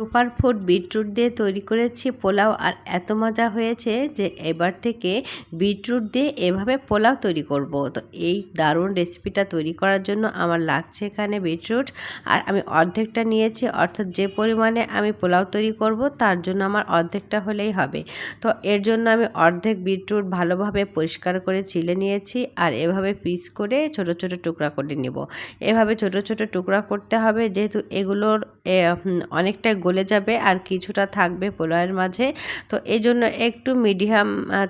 Super food beetroot দিয়ে তৈরি করেছি পোলাও আর এত মজা হয়েছে যে এবার থেকে বিটরুট দিয়ে এভাবে পোলাও তৈরি করব। তো এই দারুণ রেসিপিটা তৈরি করার জন্য আমার লাগছে এখানে বিটরুট আর আমি অর্ধেকটা নিয়েছি, অর্থাৎ যে পরিমাণে আমি পোলাও তৈরি করব তার জন্য আমার অর্ধেকটা হলেই হবে। তো এর জন্য আমি অর্ধেক বিটরুট ভালোভাবে পরিষ্কার করে চিলে নিয়েছি আর এভাবে পিস করে ছোট ছোট টুকরা করে নেব। এভাবে ছোট ছোট টুকরা করতে হবে যেহেতু এগুলোর অনেকটা গলে যাবে আর কিছুটা থাকবে পোলাওয়ের মাঝে। তো এই জন্য একটু মিডিয়াম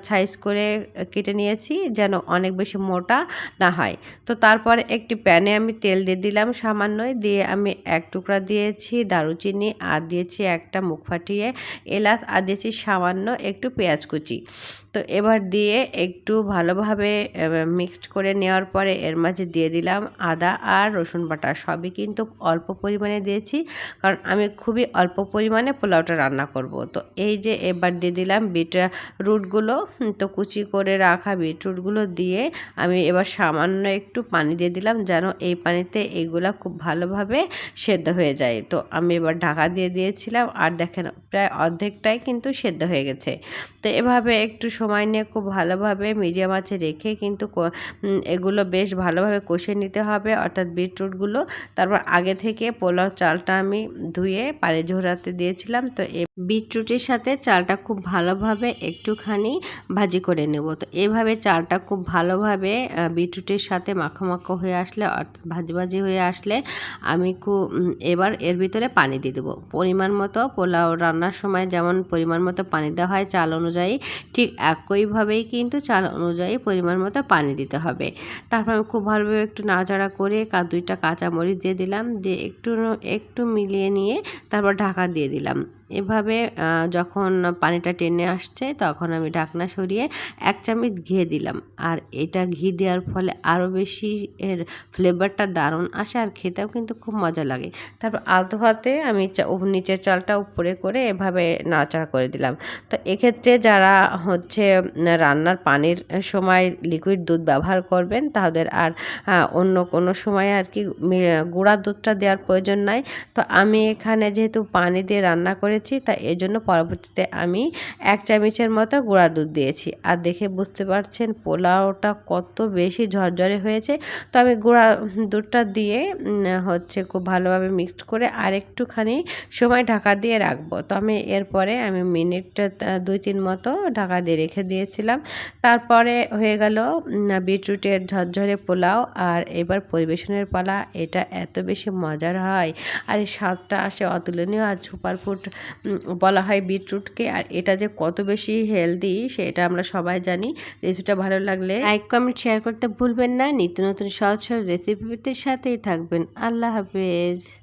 সাইজ করে কেটে নিয়েছি যেন অনেক বেশি মোটা না হয়। তো তারপরে একটি প্যানে আমি তেল দিয়ে দিলাম সামান্যই। দিয়ে আমি এক টুকরা দিয়েছি দারুচিনি, আর দিয়েছি একটা মুখ ফাটিয়ে এলাচ, আর দিয়েছি সামান্য একটু পেঁয়াজ কুচি। তো এবার দিয়ে একটু ভালোভাবে মিক্সড করে নেওয়ার পরে এর মাঝে দিয়ে দিলাম আদা আর রসুন বাটা। সবই কিন্তু অল্প পরিমাণে দিয়েছি কারণ আমি খুবই অল্প পরিমাণে পোলাওটা রান্না করব। তো এই যে এবার দিয়ে দিলাম বিট রুটগুলো তো কুচি করে রাখা বিটরুটগুলো দিয়ে আমি এবার সামান্য একটু পানি দিয়ে দিলাম যেন এই পানিতে এইগুলা খুব ভালোভাবে সেদ্ধ হয়ে যায়। তো আমি এবার ঢাকা দিয়ে দিয়েছিলাম আর দেখেন প্রায় অর্ধেকটাই কিন্তু সেদ্ধ হয়ে গেছে। তো এভাবে একটু সময় নিয়ে খুব ভালোভাবে মিডিয়াম আছে রেখে কিন্তু এগুলো বেশ ভালোভাবে কষে নিতে হবে। অর্থাৎ বিটরুটগুলো তারপর আগে থেকে পোলাও চালটা আমি ধুয়ে পানি ঝোরাতে দিয়েছিলাম। তো এ বিটরুটের সাথে চালটা খুব ভালোভাবে একটুখানি ভাজি করে নেব। তো এভাবে চালটা খুব ভালোভাবে বিটরুটের সাথে মাখো হয়ে আসলে, অর্থাৎ ভাজি ভাজি হয়ে আসলে আমি খুব এবার এর ভিতরে পানি দিয়ে দেবো। পরিমাণ মতো পোলাও রান্নার সময় যেমন পরিমাণ মতো পানি দেওয়া হয় চাল অনুযায়ী ঠিক একইভাবেই কিন্তু চাল অনুযায়ী পরিমাণ মতো পানি দিতে হবে। তারপর আমি খুব ভালোভাবে একটু নাড়াচাড়া করে কা দুইটা কাঁচামরিচ দিয়ে দিলাম, দিয়ে একটু একটু মিলিয়ে নিয়ে তারপর ঢাকা দিয়ে দিলাম। এভাবে যখন পানিটা টেনে আসছে তখন আমি ঢাকনা সরিয়ে এক চামচ ঘি দিলাম। আর এটা ঘি দেওয়ার ফলে আরও বেশি এর ফ্লেভারটা দারুণ আসে আর খেতেও কিন্তু খুব মজা লাগে। তারপর আলতো হাতে আমি নিচের চালটা উপরে করে এভাবে নাড়াচাড়া করে দিলাম। তো এক্ষেত্রে যারা হচ্ছে রান্নার পানির সময় লিকুইড দুধ ব্যবহার করবেন তাদের আর অন্য কোনো সময় আর কি গুঁড়া দুধটা দেওয়ার প্রয়োজন নাই। তো আমি এখানে যেহেতু পানি দিয়ে রান্না করে করেছি তা এই জন্য পরবর্তীতে আমি এক চামচের মতো গুঁড়া দুধ দিয়েছি। আর দেখে বুঝতে পারছেন পোলাওটা কত বেশি ঝরঝরে হয়েছে। তো আমি গুঁড়া দুধটা দিয়ে হচ্ছে খুব ভালোভাবে মিক্সড করে আর একটুখানি সময় ঢাকা দিয়ে রাখব। তো আমি এরপরে আমি মিনিট দুই তিন মতো ঢাকা দিয়ে রেখে দিয়েছিলাম। তারপরে হয়ে গেল বিটরুটের ঝরঝরে পোলাও। আর এবার পরিবেশনের পালা, এটা এত বেশি মজার হয়। আর এই স্বাদটা আসে অতুলনীয় আর সুপার ফুড বলা হয় বিটরুটকে। আর এটা যে কত বেশি হেলদি সেটা আমরা সবাই জানি। রেসিপিটা ভালো লাগলে লাইক কমেন্ট শেয়ার করতে ভুলবেন না। নিত্য নতুন সহজ সহজ রেসিপির সাথেই থাকবেন। আল্লাহ হাফেজ।